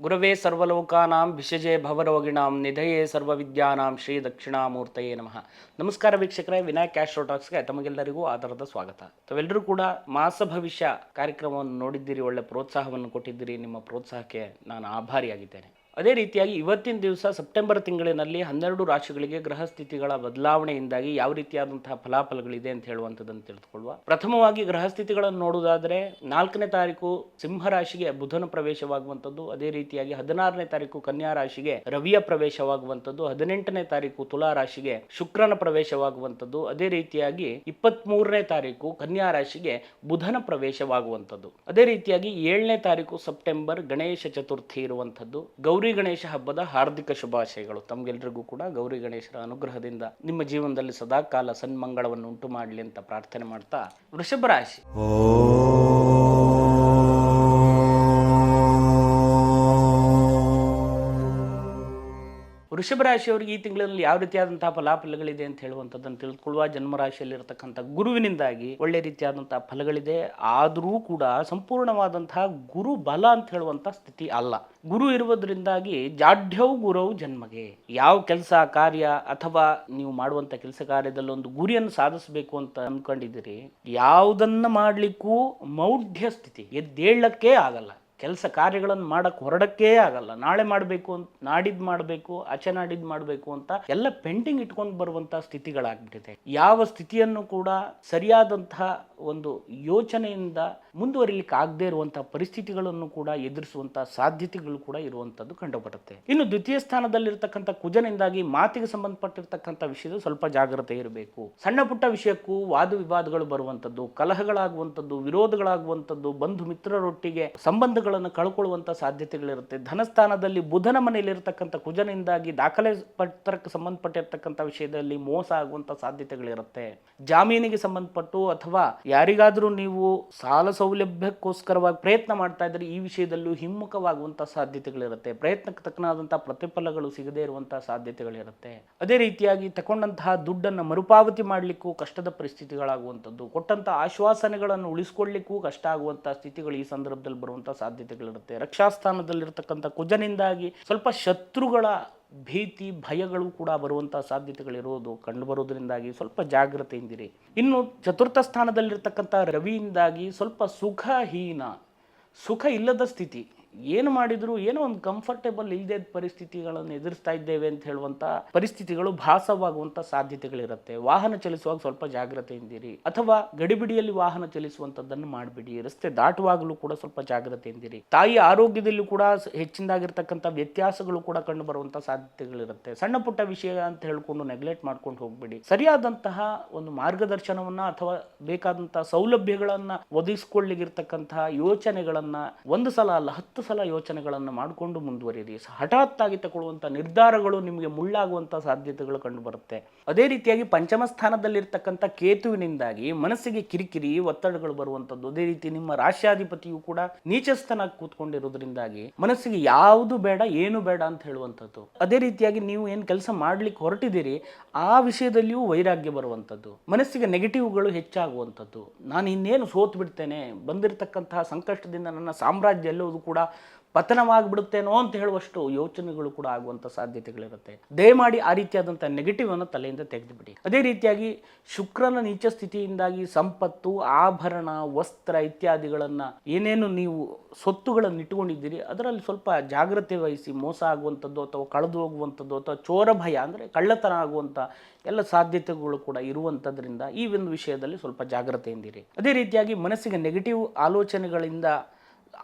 ಗುರವೇ ಸರ್ವಲೋಕಾನಾಂ ವಿಷಜೆ ಭವರೋಗಿಣಾಂ ನಿಧಯೇ ಸರ್ವವಿದ್ಯಾನಾಂ ಶ್ರೀ ದಕ್ಷಿಣಾಮೂರ್ತಯೇ ನಮಃ. ನಮಸ್ಕಾರ ವೀಕ್ಷಕರೇ, ವಿನಾಯಕ್ ಕ್ಯಾಶ್ ಟಾಕ್ಸ್ಗೆ ತಮಗೆಲ್ಲರಿಗೂ ಆಧಾರದ ಸ್ವಾಗತ. ತಾವೆಲ್ಲರೂ ಕೂಡ ಮಾಸ ಭವಿಷ್ಯ ಕಾರ್ಯಕ್ರಮವನ್ನು ನೋಡಿದ್ದೀರಿ, ಒಳ್ಳೆ ಪ್ರೋತ್ಸಾಹವನ್ನು ಕೊಟ್ಟಿದ್ದೀರಿ. ನಿಮ್ಮ ಪ್ರೋತ್ಸಾಹಕ್ಕೆ ನಾನು ಆಭಾರಿಯಾಗಿದ್ದೇನೆ. ಅದೇ ರೀತಿಯಾಗಿ ಇವತ್ತಿನ ದಿವಸ ಸೆಪ್ಟೆಂಬರ್ ತಿಂಗಳಿನಲ್ಲಿ ಹನ್ನೆರಡು ರಾಶಿಗಳಿಗೆ ಗ್ರಹ ಸ್ಥಿತಿಗಳ ಬದಲಾವಣೆಯಿಂದಾಗಿ ಯಾವ ರೀತಿಯಾದಂತಹ ಫಲಾಫಲಗಳಿದೆ ಅಂತ ಹೇಳುವಂಥದ್ದನ್ನು ತಿಳಿದುಕೊಳ್ಳುವ. ಪ್ರಥಮವಾಗಿ ಗ್ರಹ ಸ್ಥಿತಿಗಳನ್ನು ನೋಡುವುದಾದರೆ ನಾಲ್ಕನೇ ತಾರೀಕು ಸಿಂಹ ರಾಶಿಗೆ ಬುಧನ ಪ್ರವೇಶವಾಗುವಂಥದ್ದು. ಅದೇ ರೀತಿಯಾಗಿ ಹದಿನಾರನೇ ತಾರೀಕು ಕನ್ಯಾ ರಾಶಿಗೆ ರವಿಯ ಪ್ರವೇಶವಾಗುವಂಥದ್ದು. ಹದಿನೆಂಟನೇ ತಾರೀಕು ತುಲಾ ರಾಶಿಗೆ ಶುಕ್ರನ ಪ್ರವೇಶವಾಗುವಂಥದ್ದು. ಅದೇ ರೀತಿಯಾಗಿ ಇಪ್ಪತ್ತ್ ಮೂರನೇ ತಾರೀಕು ಕನ್ಯಾ ರಾಶಿಗೆ ಬುಧನ ಪ್ರವೇಶವಾಗುವಂಥದ್ದು. ಅದೇ ರೀತಿಯಾಗಿ ಏಳನೇ ತಾರೀಕು ಸೆಪ್ಟೆಂಬರ್ ಗಣೇಶ ಚತುರ್ಥಿ ಇರುವಂಥದ್ದು. ಗೌರಿ ಗಣೇಶ ಹಬ್ಬದ ಹಾರ್ದಿಕ ಶುಭಾಶಯಗಳು. ತಮಗೆಲ್ಲರಿಗೂ ಕೂಡ ಗೌರಿ ಗಣೇಶರ ಅನುಗ್ರಹದಿಂದ ನಿಮ್ಮ ಜೀವನದಲ್ಲಿ ಸದಾಕಾಲ ಸನ್ಮಂಗಳವನ್ನು ಉಂಟು ಮಾಡಲಿ ಅಂತ ಪ್ರಾರ್ಥನೆ ಮಾಡ್ತಾ ವೃಷಭ ರಾಶಿ. ವೃಷಭ ರಾಶಿಯವರಿಗೆ ಈ ತಿಂಗಳಲ್ಲಿ ಯಾವ ರೀತಿಯಾದಂತಹ ಫಲಾಫಲಗಳಿದೆ ಅಂತ ಹೇಳುವಂಥದ್ದನ್ನು ತಿಳಿದುಕೊಳ್ಳುವ ಜನ್ಮರಾಶಿಯಲ್ಲಿರತಕ್ಕಂಥ ಗುರುವಿನಿಂದಾಗಿ ಒಳ್ಳೆ ರೀತಿಯಾದಂತಹ ಫಲಗಳಿದೆ. ಆದರೂ ಕೂಡ ಸಂಪೂರ್ಣವಾದಂತಹ ಗುರು ಬಲ ಅಂತ ಹೇಳುವಂಥ ಸ್ಥಿತಿ ಅಲ್ಲ. ಗುರು ಇರುವುದರಿಂದಾಗಿ ಜಾಢ್ಯವು ಗುರವು ಜನ್ಮಗೆ. ಯಾವ ಕೆಲಸ, ಕಾರ್ಯ ಅಥವಾ ನೀವು ಮಾಡುವಂಥ ಕೆಲಸ ಕಾರ್ಯದಲ್ಲಿ ಒಂದು ಗುರಿಯನ್ನು ಸಾಧಿಸಬೇಕು ಅಂತ ಅನ್ಕೊಂಡಿದ್ದೀರಿ ಯಾವುದನ್ನ ಮಾಡಲಿಕ್ಕೂ ಮೌಢ್ಯ ಸ್ಥಿತಿ ಎದ್ದೇಳಕ್ಕೆ ಆಗಲ್ಲ. ಕೆಲಸ ಕಾರ್ಯಗಳನ್ನು ಮಾಡಕ್ಕೆ ಹೊರಡಕ್ಕೇ ಆಗಲ್ಲ. ನಾಳೆ ಮಾಡಬೇಕು ಅಂತ, ನಾಡಿದ್ದು ಮಾಡಬೇಕು, ಆಚೆ ನಾಡಿದ್ದು ಮಾಡಬೇಕು ಅಂತ ಎಲ್ಲ ಪೆಂಡಿಂಗ್ ಇಟ್ಕೊಂಡು ಬರುವಂಥ ಸ್ಥಿತಿಗಳಾಗ್ಬಿಟ್ಟಿದೆ. ಯಾವ ಸ್ಥಿತಿಯನ್ನು ಕೂಡ ಸರಿಯಾದಂತಹ ಒಂದು ಯೋಚನೆಯಿಂದ ಮುಂದುವರಿಲಿಕ್ಕೆ ಆಗದೇ ಇರುವಂತಹ ಪರಿಸ್ಥಿತಿಗಳನ್ನು ಕೂಡ ಎದುರಿಸುವಂತಹ ಸಾಧ್ಯತೆಗಳು ಕೂಡ ಇರುವಂಥದ್ದು ಕಂಡುಬರುತ್ತೆ. ಇನ್ನು ದ್ವಿತೀಯ ಸ್ಥಾನದಲ್ಲಿರ್ತಕ್ಕಂಥ ಕುಜನಿಂದಾಗಿ ಮಾತಿಗೆ ಸಂಬಂಧಪಟ್ಟಿರ್ತಕ್ಕಂಥ ವಿಷಯದ ಸ್ವಲ್ಪ ಜಾಗ್ರತೆ ಇರಬೇಕು. ಸಣ್ಣ ಪುಟ್ಟ ವಿಷಯಕ್ಕೂ ವಾದ ವಿವಾದಗಳು ಬರುವಂಥದ್ದು ಕಲಹಗಳಾಗುವಂಥದ್ದು ವಿರೋಧಗಳಾಗುವಂಥದ್ದು ಬಂಧು ಮಿತ್ರರೊಟ್ಟಿಗೆ ಸಂಬಂಧಗಳನ್ನು ಕಳ್ಕೊಳ್ಳುವಂಥ ಸಾಧ್ಯತೆಗಳಿರುತ್ತೆ. ಧನಸ್ಥಾನದಲ್ಲಿ ಬುಧನ ಮನೆಯಲ್ಲಿರ್ತಕ್ಕಂಥ ಕುಜನಿಂದಾಗಿ ದಾಖಲೆ ಪತ್ರಕ್ಕೆ ಸಂಬಂಧಪಟ್ಟಿರತಕ್ಕಂಥ ವಿಷಯದಲ್ಲಿ ಮೋಸ ಆಗುವಂಥ ಸಾಧ್ಯತೆಗಳಿರುತ್ತೆ. ಜಾಮೀನಿಗೆ ಸಂಬಂಧಪಟ್ಟು ಅಥವಾ ಯಾರಿಗಾದರೂ ನೀವು ಸಾಲ ಸೌಲಭ್ಯಕ್ಕೋಸ್ಕರವಾಗಿ ಪ್ರಯತ್ನ ಮಾಡ್ತಾ ಇದ್ದರೆ ಈ ವಿಷಯದಲ್ಲೂ ಹಿಮ್ಮುಖವಾಗುವಂಥ ಸಾಧ್ಯತೆಗಳಿರುತ್ತೆ. ಪ್ರಯತ್ನಕ್ಕೆ ತಕ್ಕನಾದಂಥ ಪ್ರತಿಫಲಗಳು ಸಿಗದೇ ಇರುವಂತಹ ಸಾಧ್ಯತೆಗಳಿರುತ್ತೆ. ಅದೇ ರೀತಿಯಾಗಿ ತಗೊಂಡಂತಹ ದುಡ್ಡನ್ನು ಮರುಪಾವತಿ ಮಾಡಲಿಕ್ಕೂ ಕಷ್ಟದ ಪರಿಸ್ಥಿತಿಗಳಾಗುವಂಥದ್ದು. ಕೊಟ್ಟಂಥ ಆಶ್ವಾಸನೆಗಳನ್ನು ಉಳಿಸ್ಕೊಳ್ಳಿಕ್ಕೂ ಕಷ್ಟ ಆಗುವಂತಹ ಸ್ಥಿತಿಗಳು ಈ ಸಂದರ್ಭದಲ್ಲಿ ಬರುವಂತಹ ಸಾಧ್ಯತೆಗಳಿರುತ್ತೆ. ರಕ್ಷಾಸ್ಥಾನದಲ್ಲಿರ್ತಕ್ಕಂಥ ಕುಜನಿಂದಾಗಿ ಸ್ವಲ್ಪ ಶತ್ರುಗಳ ಭೀತಿ, ಭಯಗಳು ಕೂಡ ಬರುವಂಥ ಸಾಧ್ಯತೆಗಳಿರೋದು ಕಂಡುಬರೋದ್ರಿಂದಾಗಿ ಸ್ವಲ್ಪ ಜಾಗ್ರತೆಯಿಂದಿರಿ. ಇನ್ನು ಚತುರ್ಥ ಸ್ಥಾನದಲ್ಲಿರ್ತಕ್ಕಂಥ ರವಿಯಿಂದಾಗಿ ಸ್ವಲ್ಪ ಸುಖಹೀನ, ಸುಖ ಇಲ್ಲದ ಸ್ಥಿತಿ. ಏನು ಮಾಡಿದ್ರು, ಏನೋ ಒಂದು ಕಂಫರ್ಟೇಬಲ್ ಇಲ್ಲದೆ ಪರಿಸ್ಥಿತಿಗಳನ್ನು ಎದುರಿಸ್ತಾ ಇದ್ದೇವೆ ಅಂತ ಹೇಳುವಂಥ ಪರಿಸ್ಥಿತಿಗಳು ಭಾಸವಾಗುವಂಥ ಸಾಧ್ಯತೆಗಳಿರುತ್ತೆ. ವಾಹನ ಚಲಿಸುವಾಗ ಸ್ವಲ್ಪ ಜಾಗ್ರತೆಯಿಂದಿರಿ ಅಥವಾ ಗಡಿಬಿಡಿಯಲ್ಲಿ ವಾಹನ ಚಲಿಸುವಂಥದ್ದನ್ನು ಮಾಡಿಬಿಡಿ. ರಸ್ತೆ ದಾಟುವಾಗಲೂ ಕೂಡ ಸ್ವಲ್ಪ ಜಾಗ್ರತೆಯಿಂದಿರಿ ತಾಯಿ ಆರೋಗ್ಯದಲ್ಲೂ ಕೂಡ ಹೆಚ್ಚಿನದಾಗಿರ್ತಕ್ಕಂಥ ವ್ಯತ್ಯಾಸಗಳು ಕೂಡ ಕಂಡು ಬರುವಂಥ ಸಾಧ್ಯತೆಗಳಿರುತ್ತೆ. ಸಣ್ಣ ಪುಟ್ಟ ವಿಷಯ ಅಂತ ಹೇಳಿಕೊಂಡು ನೆಗ್ಲೆಕ್ಟ್ ಮಾಡ್ಕೊಂಡು ಹೋಗ್ಬೇಡಿ. ಸರಿಯಾದಂತಹ ಒಂದು ಮಾರ್ಗದರ್ಶನವನ್ನ ಅಥವಾ ಬೇಕಾದಂತಹ ಸೌಲಭ್ಯಗಳನ್ನ ಒದಗಿಸ್ಕೊಳ್ಳಿಗಿರ್ತಕ್ಕಂತಹ ಯೋಚನೆಗಳನ್ನ ಒಂದು ಸಲ ಅಲ್ಲ, ಹತ್ತು ಸಲ ಯೋಚನೆಗಳನ್ನು ಮಾಡಿಕೊಂಡು ಮುಂದುವರಿಯಿರಿ. ಹಠಾತ್ತಾಗಿ ತಗೊಳ್ಳುವಂಥ ನಿರ್ಧಾರಗಳು ನಿಮಗೆ ಮುಳ್ಳಾಗುವಂಥ ಸಾಧ್ಯತೆಗಳು ಕಂಡುಬರುತ್ತೆ. ಅದೇ ರೀತಿಯಾಗಿ ಪಂಚಮ ಸ್ಥಾನದಲ್ಲಿರ್ತಕ್ಕಂಥ ಕೇತುವಿನಿಂದಾಗಿ ಮನಸ್ಸಿಗೆ ಕಿರಿಕಿರಿ, ಒತ್ತಡಗಳು ಬರುವಂಥದ್ದು. ಅದೇ ರೀತಿ ನಿಮ್ಮ ರಾಶ್ಯಾಧಿಪತಿಯು ಕೂಡ ನೀಚಸ್ಥಾನ ಕೂತ್ಕೊಂಡಿರೋದ್ರಿಂದಾಗಿ ಮನಸ್ಸಿಗೆ ಯಾವುದು ಬೇಡ, ಏನು ಬೇಡ ಅಂತ ಹೇಳುವಂಥದ್ದು. ಅದೇ ರೀತಿಯಾಗಿ ನೀವು ಏನು ಕೆಲಸ ಮಾಡ್ಲಿಕ್ಕೆ ಹೊರಟಿದ್ದೀರಿ, ಆ ವಿಷಯದಲ್ಲಿಯೂ ವೈರಾಗ್ಯ ಬರುವಂಥದ್ದು. ಮನಸ್ಸಿಗೆ ನೆಗೆಟಿವ್ಗಳು ಹೆಚ್ಚಾಗುವಂಥದ್ದು. ನಾನು ಇನ್ನೇನು ಸೋತು ಬಿಡ್ತೇನೆ ಬಂದಿರತಕ್ಕಂತಹ ಸಂಕಷ್ಟದಿಂದ ನನ್ನ ಸಾಮ್ರಾಜ್ಯ ಎಲ್ಲವೂ ಕೂಡ ಪತನವಾಗಿಬಿಡುತ್ತೇನೋ ಅಂತ ಹೇಳುವಷ್ಟು ಯೋಚನೆಗಳು ಕೂಡ ಆಗುವಂಥ ಸಾಧ್ಯತೆಗಳಿರುತ್ತೆ. ದಯಮಾಡಿ ಆ ರೀತಿಯಾದಂಥ ನೆಗೆಟಿವ್ ಅನ್ನು ತಲೆಯಿಂದ ತೆಗೆದುಬಿಡಿ. ಅದೇ ರೀತಿಯಾಗಿ ಶುಕ್ರನ ನೀಚ ಸ್ಥಿತಿಯಿಂದಾಗಿ ಸಂಪತ್ತು, ಆಭರಣ, ವಸ್ತ್ರ ಇತ್ಯಾದಿಗಳನ್ನು ಏನೇನು ನೀವು ಸೊತ್ತುಗಳನ್ನು ಇಟ್ಟುಕೊಂಡಿದ್ದೀರಿ, ಅದರಲ್ಲಿ ಸ್ವಲ್ಪ ಜಾಗ್ರತೆ ವಹಿಸಿ ಮೋಸ ಆಗುವಂಥದ್ದು ಅಥವಾ ಕಳೆದು ಹೋಗುವಂಥದ್ದು ಅಥವಾ ಚೋರ ಭಯ ಅಂದರೆ ಕಳ್ಳತನ ಆಗುವಂಥ ಎಲ್ಲ ಸಾಧ್ಯತೆಗಳು ಕೂಡ ಇರುವಂಥದ್ರಿಂದ ಈ ಒಂದು ವಿಷಯದಲ್ಲಿ ಸ್ವಲ್ಪ ಜಾಗ್ರತೆಯಿಂದಿರಿ. ಅದೇ ರೀತಿಯಾಗಿ ಮನಸ್ಸಿಗೆ ನೆಗೆಟಿವ್ ಆಲೋಚನೆಗಳಿಂದ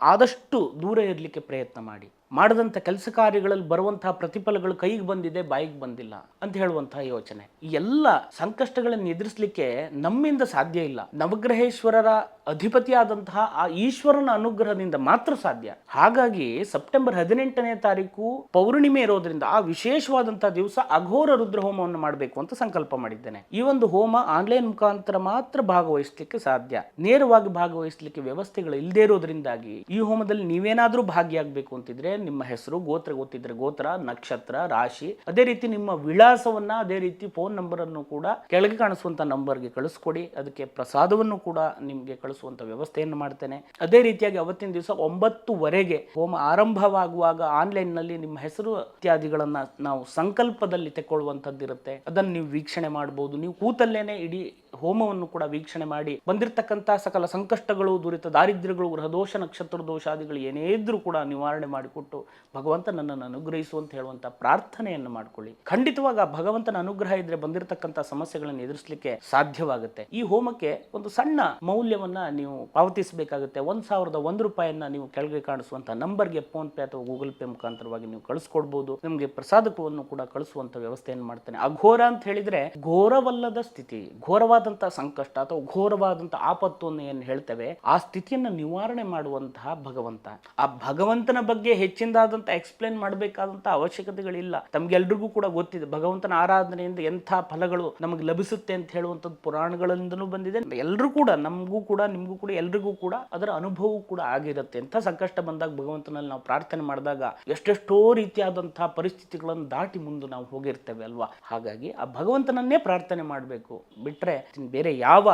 ಆದಷ್ಟು ದೂರ ಇರಲಿಕ್ಕೆ ಪ್ರಯತ್ನ ಮಾಡಿ. ಮಾಡಿದಂಥ ಕೆಲಸ ಕಾರ್ಯಗಳಲ್ಲಿ ಬರುವಂತಹ ಪ್ರತಿಫಲಗಳು ಕೈಗೆ ಬಂದಿದೆ, ಬಾಯಿಗೆ ಬಂದಿಲ್ಲ ಅಂತ ಹೇಳುವಂತಹ ಯೋಚನೆ. ಈ ಎಲ್ಲ ಸಂಕಷ್ಟಗಳನ್ನು ಎದುರಿಸಲಿಕ್ಕೆ ನಮ್ಮಿಂದ ಸಾಧ್ಯ ಇಲ್ಲ. ನವಗ್ರಹೇಶ್ವರರ ಅಧಿಪತಿಯಾದಂತಹ ಆ ಈಶ್ವರನ ಅನುಗ್ರಹದಿಂದ ಮಾತ್ರ ಸಾಧ್ಯ. ಹಾಗಾಗಿ ಸೆಪ್ಟೆಂಬರ್ ಹದಿನೆಂಟನೇ ತಾರೀಕು ಪೌರ್ಣಿಮೆ ಇರೋದ್ರಿಂದ ಆ ವಿಶೇಷವಾದಂತಹ ದಿವಸ ಅಘೋರ ರುದ್ರ ಹೋಮವನ್ನು ಮಾಡಬೇಕು ಅಂತ ಸಂಕಲ್ಪ ಮಾಡಿದ್ದೇನೆ. ಈ ಒಂದು ಹೋಮ ಆನ್ಲೈನ್ ಮುಖಾಂತರ ಮಾತ್ರ ಭಾಗವಹಿಸಲಿಕ್ಕೆ ಸಾಧ್ಯ. ನೇರವಾಗಿ ಭಾಗವಹಿಸಲಿಕ್ಕೆ ವ್ಯವಸ್ಥೆಗಳು ಇಲ್ಲದೇ ಇರೋದ್ರಿಂದಾಗಿ ಈ ಹೋಮದಲ್ಲಿ ನೀವೇನಾದರೂ ಭಾಗಿಯಾಗಬೇಕು ಅಂತಿದ್ರೆ ನಿಮ್ಮ ಹೆಸರು, ಗೋತ್ರ ಗೊತ್ತಿದ್ರೆ ಗೋತ್ರ, ನಕ್ಷತ್ರ, ರಾಶಿ, ಅದೇ ರೀತಿ ನಿಮ್ಮ ವಿಳಾಸವನ್ನ ಅದೇ ರೀತಿ ಫೋನ್ ನಂಬರ್ ಅನ್ನು ಕೂಡ ಕೆಳಗೆ ಕಾಣಿಸುವಂತ ನಂಬರ್ಗೆ ಕಳಿಸ್ಕೊಡಿ. ಅದಕ್ಕೆ ಪ್ರಸಾದವನ್ನು ಕೂಡ ನಿಮಗೆ ಕಳಿಸುವಂತ ವ್ಯವಸ್ಥೆಯನ್ನು ಮಾಡ್ತೇನೆ. ಅದೇ ರೀತಿಯಾಗಿ ಅವತ್ತಿನ ದಿವಸ ಒಂಬತ್ತುವರೆಗೆ ಹೋಮ ಆರಂಭವಾಗುವಾಗ ಆನ್ಲೈನ್ನಲ್ಲಿ ನಿಮ್ಮ ಹೆಸರು ಇತ್ಯಾದಿಗಳನ್ನ ನಾವು ಸಂಕಲ್ಪದಲ್ಲಿ ತೆಕ್ಕೊಳ್ಳುವಂತದ್ದಿರುತ್ತೆ ಅದನ್ನು ನೀವು ವೀಕ್ಷಣೆ ಮಾಡಬಹುದು ನೀವು ಕೂತಲ್ಲೇನೆ ಇಡೀ ಹೋಮವನ್ನು ಕೂಡ ವೀಕ್ಷಣೆ ಮಾಡಿ ಬಂದಿರತಕ್ಕಂಥ ಸಕಲ ಸಂಕಷ್ಟಗಳು, ದುರಿತ ದಾರಿದ್ರ್ಯಗಳು, ಗೃಹದೋಷ ನಕ್ಷತ್ರ ದೋಷಾದಿಗಳು ಏನೇ ಇದ್ರೂ ಕೂಡ ನಿವಾರಣೆ ಮಾಡಿಕೊಟ್ಟು ಭಗವಂತ ನನ್ನನ್ನು ಅನುಗ್ರಹಿಸುವಂತ ಹೇಳುವಂತ ಪ್ರಾರ್ಥನೆಯನ್ನು ಮಾಡ್ಕೊಳ್ಳಿ. ಖಂಡಿತವಾಗ ಭಗವಂತನ ಅನುಗ್ರಹ ಇದ್ರೆ ಬಂದಿರತಕ್ಕಂಥ ಸಮಸ್ಯೆಗಳನ್ನು ಎದುರಿಸಲಿಕ್ಕೆ ಸಾಧ್ಯವಾಗುತ್ತೆ. ಈ ಹೋಮಕ್ಕೆ ಒಂದು ಸಣ್ಣ ಮೌಲ್ಯವನ್ನ ನೀವು ಪಾವತಿಸಬೇಕಾಗುತ್ತೆ. ಒಂದ್ ಸಾವಿರದ ಒಂದು ರೂಪಾಯಿಯನ್ನ ನೀವು ಕೆಳಗೆ ಕಾಣಿಸುವಂತ ನಂಬರ್ಗೆ ಫೋನ್ ಪೇ ಅಥವಾ ಗೂಗಲ್ ಪೇ ಮುಖಾಂತರವಾಗಿ ನೀವು ಕಳಿಸ್ಕೊಡ್ಬೋದು. ನಿಮಗೆ ಪ್ರಸಾದಕವನ್ನು ಕೂಡ ಕಳಿಸುವಂತ ವ್ಯವಸ್ಥೆಯನ್ನು ಮಾಡ್ತೇನೆ. ಅಘೋರ ಅಂತ ಹೇಳಿದ್ರೆ ಘೋರವಲ್ಲದ ಸ್ಥಿತಿ ಘೋರವಾದಂತಹ ಸಂಕಷ್ಟ ಅಥವಾ ಘೋರವಾದಂತಹ ಆಪತ್ತನ್ನು ಏನು ಹೇಳ್ತೇವೆ, ಆ ಸ್ಥಿತಿಯನ್ನು ನಿವಾರಣೆ ಮಾಡುವಂತಹ ಭಗವಂತ. ಆ ಭಗವಂತನ ಬಗ್ಗೆ ಹೆಚ್ಚಿನದಾದಂಥ ಎಕ್ಸ್ಪ್ಲೇನ್ ಮಾಡಬೇಕಾದಂತಹ ಅವಶ್ಯಕತೆಗಳಿಲ್ಲ. ತಮ್ಗೆಲ್ರಿಗೂ ಕೂಡ ಗೊತ್ತಿದೆ, ಭಗವಂತನ ಆರಾಧನೆಯಿಂದ ಎಂಥ ಫಲಗಳು ನಮಗೆ ಲಭಿಸುತ್ತೆ ಅಂತ ಹೇಳುವಂಥದ್ದು ಪುರಾಣಗಳಿಂದಲೂ ಬಂದಿದೆ. ಎಲ್ಲರೂ ಕೂಡ, ನಮಗೂ ಕೂಡ, ನಿಮಗೂ ಕೂಡ, ಎಲ್ರಿಗೂ ಕೂಡ ಅದರ ಅನುಭವವೂ ಕೂಡ ಆಗಿರುತ್ತೆ. ಎಂಥ ಸಂಕಷ್ಟ ಬಂದಾಗ ಭಗವಂತನಲ್ಲಿ ನಾವು ಪ್ರಾರ್ಥನೆ ಮಾಡಿದಾಗ ಎಷ್ಟೆಷ್ಟೋ ರೀತಿಯಾದಂತಹ ಪರಿಸ್ಥಿತಿಗಳನ್ನು ದಾಟಿ ಮುಂದೆ ನಾವು ಹೋಗಿರ್ತೇವೆ ಅಲ್ವಾ? ಹಾಗಾಗಿ ಆ ಭಗವಂತನನ್ನೇ ಪ್ರಾರ್ಥನೆ ಮಾಡಬೇಕು. ಬಿಟ್ರೆ ಬೇರೆ ಯಾವ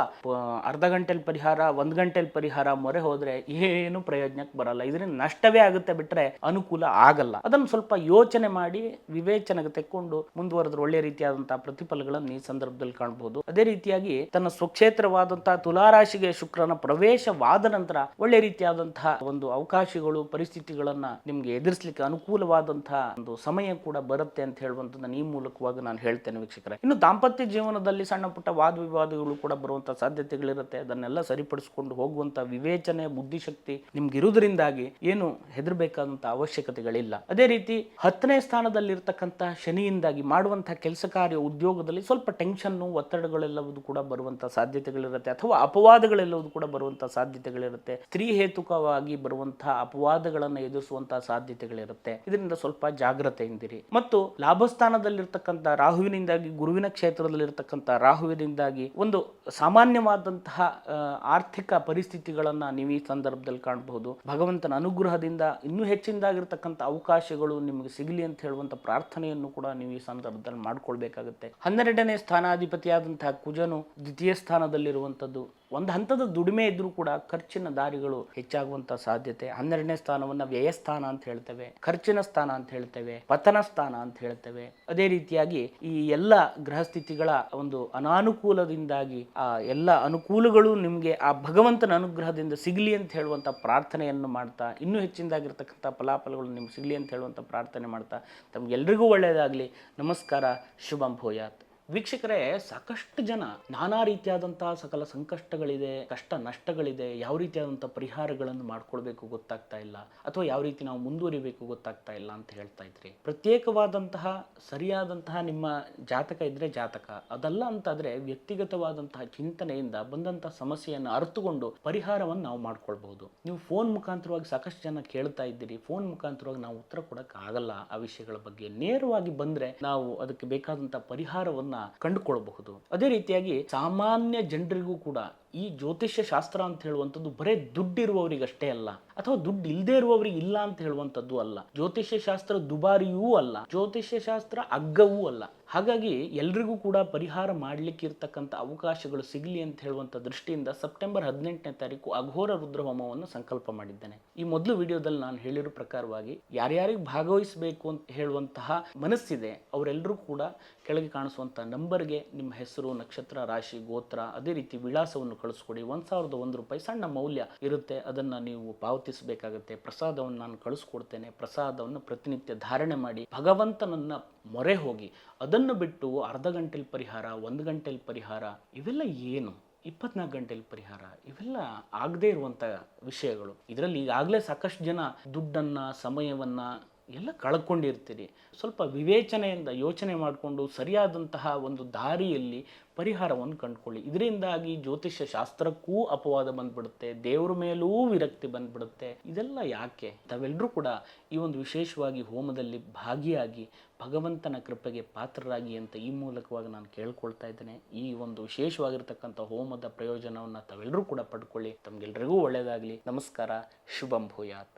ಅರ್ಧ ಗಂಟೆಲಿ ಪರಿಹಾರ, ಒಂದು ಗಂಟೆಲಿ ಪರಿಹಾರ ಮೊರೆ ಹೋದರೆ ಏನು ಪ್ರಯೋಜನಕ್ಕೆ ಬರಲ್ಲ. ಇದರಿಂದ ನಷ್ಟವೇ ಆಗುತ್ತೆ ಬಿಟ್ರೆ ಅನುಕೂಲ ಆಗಲ್ಲ. ಅದನ್ನು ಸ್ವಲ್ಪ ಯೋಚನೆ ಮಾಡಿ ವಿವೇಚನೆಗೆ ತೆಕ್ಕೊಂಡು ಮುಂದುವರೆದ್ರೆ ಒಳ್ಳೆ ರೀತಿಯಾದಂತಹ ಪ್ರತಿಫಲಗಳನ್ನು ಈ ಸಂದರ್ಭದಲ್ಲಿ ಕಾಣಬಹುದು ಅದೇ ರೀತಿಯಾಗಿ ತನ್ನ ಸ್ವಕ್ಷೇತ್ರವಾದಂತಹ ತುಲಾರಾಶಿಗೆ ಶುಕ್ರನ ಪ್ರವೇಶವಾದ ನಂತರ ಒಳ್ಳೆ ರೀತಿಯಾದಂತಹ ಒಂದು ಅವಕಾಶಗಳು, ಪರಿಸ್ಥಿತಿಗಳನ್ನ ನಿಮ್ಗೆ ಎದುರಿಸಲಿಕ್ಕೆ ಅನುಕೂಲವಾದಂತಹ ಒಂದು ಸಮಯ ಕೂಡ ಬರುತ್ತೆ ಅಂತ ಹೇಳುವಂಥದ್ದನ್ನು ಈ ಮೂಲಕವಾಗಿ ನಾನು ಹೇಳ್ತೇನೆ ವೀಕ್ಷಕರೇ. ಇನ್ನು ದಾಂಪತ್ಯ ಜೀವನದಲ್ಲಿ ಸಣ್ಣ ಪುಟ್ಟ ವಾದ ವಿವಾದಗಳು ಕೂಡ ಬರುವಂತ ಸಾಧ್ಯತೆಗಳಿರುತ್ತೆ. ಅದನ್ನೆಲ್ಲ ಸರಿಪಡಿಸಿಕೊಂಡು ಹೋಗುವಂತ ವಿವೇಚನೆ, ಬುದ್ಧಿಶಕ್ತಿ ನಿಮ್ಗಿರುವುದರಿಂದಾಗಿ ಏನು ಹೆದರಬೇಕಾದಂಥ ಅವಶ್ಯಕತೆಗಳಿಲ್ಲ. ಅದೇ ರೀತಿ ಹತ್ತನೇ ಸ್ಥಾನದಲ್ಲಿರ್ತಕ್ಕಂಥ ಶನಿಯಿಂದಾಗಿ ಮಾಡುವಂತಹ ಕೆಲಸ ಕಾರ್ಯ ಉದ್ಯೋಗದಲ್ಲಿ ಸ್ವಲ್ಪ ಟೆನ್ಷನ್ನು ಒತ್ತಡಗಳೆಲ್ಲವುದು ಕೂಡ ಬರುವಂತ ಸಾಧ್ಯತೆಗಳಿರುತ್ತೆ. ಅಥವಾ ಅಪವಾದಗಳೆಲ್ಲವೂ ಕೂಡ ಬರುವಂತಹ ಸಾಧ್ಯತೆಗಳಿರುತ್ತೆ. ಸ್ತ್ರೀಹೇತುಕವಾಗಿ ಬರುವಂಥ ಅಪವಾದಗಳನ್ನು ಎದುರಿಸುವಂತಹ ಸಾಧ್ಯತೆಗಳಿರುತ್ತೆ. ಇದರಿಂದ ಸ್ವಲ್ಪ ಜಾಗ್ರತೆಯಿಂದಿರಿ ಮತ್ತು ಲಾಭಸ್ಥಾನದಲ್ಲಿರ್ತಕ್ಕಂಥ ರಾಹುವಿನಿಂದಾಗಿ, ಗುರುವಿನ ಕ್ಷೇತ್ರದಲ್ಲಿರ್ತಕ್ಕಂಥ ರಾಹುವಿನಿಂದಾಗಿ ಒಂದು ಸಾಮಾನ್ಯವಾದಂತಹ ಆರ್ಥಿಕ ಪರಿಸ್ಥಿತಿಗಳನ್ನು ನೀವು ಈ ಸಂದರ್ಭದಲ್ಲಿ ಕಾಣಬಹುದು. ಭಗವಂತನ ಅನುಗ್ರಹದಿಂದ ಇನ್ನೂ ಹೆಚ್ಚಿನದಾಗಿರ್ತಕ್ಕಂಥ ಅವಕಾಶಗಳು ನಿಮಗೆ ಸಿಗಲಿ ಅಂತ ಹೇಳುವಂಥ ಪ್ರಾರ್ಥನೆಯನ್ನು ಕೂಡ ನೀವು ಈ ಸಂದರ್ಭದಲ್ಲಿ ಮಾಡ್ಕೊಳ್ಬೇಕಾಗುತ್ತೆ. ಹನ್ನೆರಡನೇ ಸ್ಥಾನಾಧಿಪತಿಯಾದಂತಹ ಕುಜನು ದ್ವಿತೀಯ ಸ್ಥಾನದಲ್ಲಿರುವಂಥದ್ದು. ಒಂದು ಹಂತದ ದುಡಿಮೆ ಇದ್ರೂ ಕೂಡ ಖರ್ಚಿನ ದಾರಿಗಳು ಹೆಚ್ಚಾಗುವಂತ ಸಾಧ್ಯತೆ. ಹನ್ನೆರಡನೇ ಸ್ಥಾನವನ್ನ ವ್ಯಯಸ್ಥಾನ ಅಂತ ಹೇಳ್ತೇವೆ, ಖರ್ಚಿನ ಸ್ಥಾನ ಅಂತ ಹೇಳ್ತೇವೆ, ಪತನ ಸ್ಥಾನ ಅಂತ ಹೇಳ್ತೇವೆ. ಅದೇ ರೀತಿಯಾಗಿ ಈ ಎಲ್ಲ ಗ್ರಹಸ್ಥಿತಿಗಳ ಒಂದು ಅನಾನುಕೂಲದಿಂದಾಗಿ ಆ ಎಲ್ಲ ಅನುಕೂಲಗಳು ನಿಮಗೆ ಆ ಭಗವಂತನ ಅನುಗ್ರಹದಿಂದ ಸಿಗಲಿ ಅಂತ ಹೇಳುವಂತ ಪ್ರಾರ್ಥನೆಯನ್ನು ಮಾಡ್ತಾ, ಇನ್ನೂ ಹೆಚ್ಚಿನದಾಗಿರ್ತಕ್ಕಂಥ ಫಲಾಫಲಗಳು ನಿಮ್ಗೆ ಸಿಗಲಿ ಅಂತ ಹೇಳುವಂತ ಪ್ರಾರ್ಥನೆ ಮಾಡ್ತಾ, ತಮ್ಗೆಲ್ರಿಗೂ ಒಳ್ಳೆಯದಾಗಲಿ ನಮಸ್ಕಾರ, ಶುಭಂ ಭೂಯಾತ್. ವೀಕ್ಷಕರೇ, ಸಾಕಷ್ಟು ಜನ ನಾನಾ ರೀತಿಯಾದಂತಹ ಸಕಲ ಸಂಕಷ್ಟಗಳಿದೆ, ಕಷ್ಟ ನಷ್ಟಗಳಿದೆ, ಯಾವ ರೀತಿಯಾದಂಥ ಪರಿಹಾರಗಳನ್ನು ಮಾಡ್ಕೊಳ್ಬೇಕು ಗೊತ್ತಾಗ್ತಾ ಇಲ್ಲ, ಅಥವಾ ಯಾವ ರೀತಿ ನಾವು ಮುಂದುವರಿಬೇಕು ಗೊತ್ತಾಗ್ತಾ ಇಲ್ಲ ಅಂತ ಹೇಳ್ತಾ ಇದ್ರಿ. ಪ್ರತ್ಯೇಕವಾದಂತಹ, ಸರಿಯಾದಂತಹ ನಿಮ್ಮ ಜಾತಕ ಇದ್ರೆ ಜಾತಕ. ಅದಲ್ಲ ಅಂತಾದ್ರೆ ವ್ಯಕ್ತಿಗತವಾದಂತಹ ಚಿಂತನೆಯಿಂದ ಬಂದಂತಹ ಸಮಸ್ಯೆಯನ್ನು ಅರ್ಥಕೊಂಡು ಪರಿಹಾರವನ್ನು ನಾವು ಮಾಡ್ಕೊಳ್ಬಹುದು. ನೀವು ಫೋನ್ ಮುಖಾಂತರವಾಗಿ ಸಾಕಷ್ಟು ಜನ ಕೇಳ್ತಾ ಇದ್ದೀರಿ, ಫೋನ್ ಮುಖಾಂತರವಾಗಿ ನಾವು ಉತ್ತರ ಕೊಡೋಕ್ಕಾಗಲ್ಲ ಆಗಲ್ಲ ಆ ವಿಷಯಗಳ ಬಗ್ಗೆ. ನೇರವಾಗಿ ಬಂದ್ರೆ ನಾವು ಅದಕ್ಕೆ ಬೇಕಾದಂತಹ ಪರಿಹಾರವನ್ನ ಕಂಡುಕೊಳ್ಬಹುದು ಅದೇ ರೀತಿಯಾಗಿ ಸಾಮಾನ್ಯ ಜನರಿಗೂ ಕೂಡ ಈ ಜ್ಯೋತಿಷ್ಯ ಶಾಸ್ತ್ರ ಅಂತ ಹೇಳುವಂಥದ್ದು ಬರೇ ದುಡ್ಡಿರುವವರಿಗಷ್ಟೇ ಅಲ್ಲ, ಅಥವಾ ದುಡ್ಡು ಇಲ್ಲದೆ ಇರುವವರಿಗೆ ಇಲ್ಲ ಅಂತ ಹೇಳುವಂಥದ್ದು ಅಲ್ಲ. ಜ್ಯೋತಿಷ್ಯ ಶಾಸ್ತ್ರ ದುಬಾರಿಯೂ ಅಲ್ಲ, ಜ್ಯೋತಿಷ್ಯ ಶಾಸ್ತ್ರ ಅಗ್ಗವೂ ಅಲ್ಲ. ಹಾಗಾಗಿ ಎಲ್ರಿಗೂ ಕೂಡ ಪರಿಹಾರ ಮಾಡಲಿಕ್ಕೆ ಇರ್ತಕ್ಕಂಥ ಅವಕಾಶಗಳು ಸಿಗಲಿ ಅಂತ ಹೇಳುವಂಥ ದೃಷ್ಟಿಯಿಂದ ಸೆಪ್ಟೆಂಬರ್ ಹದಿನೆಂಟನೇ ತಾರೀಕು ಅಘೋರ ರುದ್ರಹೋಮವನ್ನು ಸಂಕಲ್ಪ ಮಾಡಿದ್ದೇನೆ. ಈ ಮೊದಲು ವಿಡಿಯೋದಲ್ಲಿ ನಾನು ಹೇಳಿರೋ ಪ್ರಕಾರವಾಗಿ ಯಾರ್ಯಾರಿಗೆ ಭಾಗವಹಿಸಬೇಕು ಅಂತ ಹೇಳುವಂತಹ ಮನಸ್ಸಿದೆ ಅವರೆಲ್ಲರೂ ಕೂಡ ಕೆಳಗೆ ಕಾಣಿಸುವಂಥ ನಂಬರ್ಗೆ ನಿಮ್ಮ ಹೆಸರು, ನಕ್ಷತ್ರ, ರಾಶಿ, ಗೋತ್ರ, ಅದೇ ರೀತಿ ವಿಳಾಸವನ್ನು ಕಳಿಸ್ಕೊಡಿ. ಒಂದು ಸಾವಿರದ ಒಂದು ರೂಪಾಯಿ ಸಣ್ಣ ಮೌಲ್ಯ ಇರುತ್ತೆ. ಅದನ್ನು ನೀವು ಪಾವತಿಸಬೇಕಾಗುತ್ತೆ. ಪ್ರಸಾದವನ್ನು ನಾನು ಕಳಿಸ್ಕೊಡ್ತೇನೆ. ಪ್ರಸಾದವನ್ನು ಪ್ರತಿನಿತ್ಯ ಧಾರಣೆ ಮಾಡಿ ಭಗವಂತನನ್ನ ಮೊರೆ ಹೋಗಿ ಅದನ್ನು ಬಿಟ್ಟು ಅರ್ಧ ಗಂಟೆಲಿ ಪರಿಹಾರ, ಒಂದು ಗಂಟೆಲಿ ಪರಿಹಾರ, ಇವೆಲ್ಲ ಏನು? ಇಪ್ಪತ್ನಾಲ್ಕು ಗಂಟೆಲಿ ಪರಿಹಾರ, ಇವೆಲ್ಲ ಆಗದೇ ಇರುವಂಥ ವಿಷಯಗಳು. ಇದರಲ್ಲಿ ಈಗಾಗಲೇ ಸಾಕಷ್ಟು ಜನ ದುಡ್ಡನ್ನು, ಸಮಯವನ್ನ ಎಲ್ಲ ಕಳ್ಕೊಂಡಿರ್ತೀರಿ. ಸ್ವಲ್ಪ ವಿವೇಚನೆಯಿಂದ ಯೋಚನೆ ಮಾಡಿಕೊಂಡು ಸರಿಯಾದಂತಹ ಒಂದು ದಾರಿಯಲ್ಲಿ ಪರಿಹಾರವನ್ನು ಕಂಡುಕೊಳ್ಳಿ. ಇದರಿಂದಾಗಿ ಜ್ಯೋತಿಷ್ಯ ಶಾಸ್ತ್ರಕ್ಕೂ ಅಪವಾದ ಬಂದ್ಬಿಡುತ್ತೆ. ದೇವ್ರ ಮೇಲೂ ವಿರಕ್ತಿ ಬಂದ್ಬಿಡುತ್ತೆ. ಇದೆಲ್ಲ ಯಾಕೆ? ತಾವೆಲ್ಲರೂ ಕೂಡ ಈ ಒಂದು ವಿಶೇಷವಾಗಿ ಹೋಮದಲ್ಲಿ ಭಾಗಿಯಾಗಿ ಭಗವಂತನ ಕೃಪೆಗೆ ಪಾತ್ರರಾಗಿ ಅಂತ ಈ ಮೂಲಕವಾಗಿ ನಾನು ಕೇಳ್ಕೊಳ್ತಾ ಇದ್ದೇನೆ. ಈ ಒಂದು ವಿಶೇಷವಾಗಿರ್ತಕ್ಕಂಥ ಹೋಮದ ಪ್ರಯೋಜನವನ್ನು ತಾವೆಲ್ಲರೂ ಕೂಡ ಪಡ್ಕೊಳ್ಳಿ. ತಮಗೆಲ್ಲರಿಗೂ ಒಳ್ಳೆಯದಾಗಲಿ ನಮಸ್ಕಾರ. ಶುಭಂ ಭೂಯಾತ್.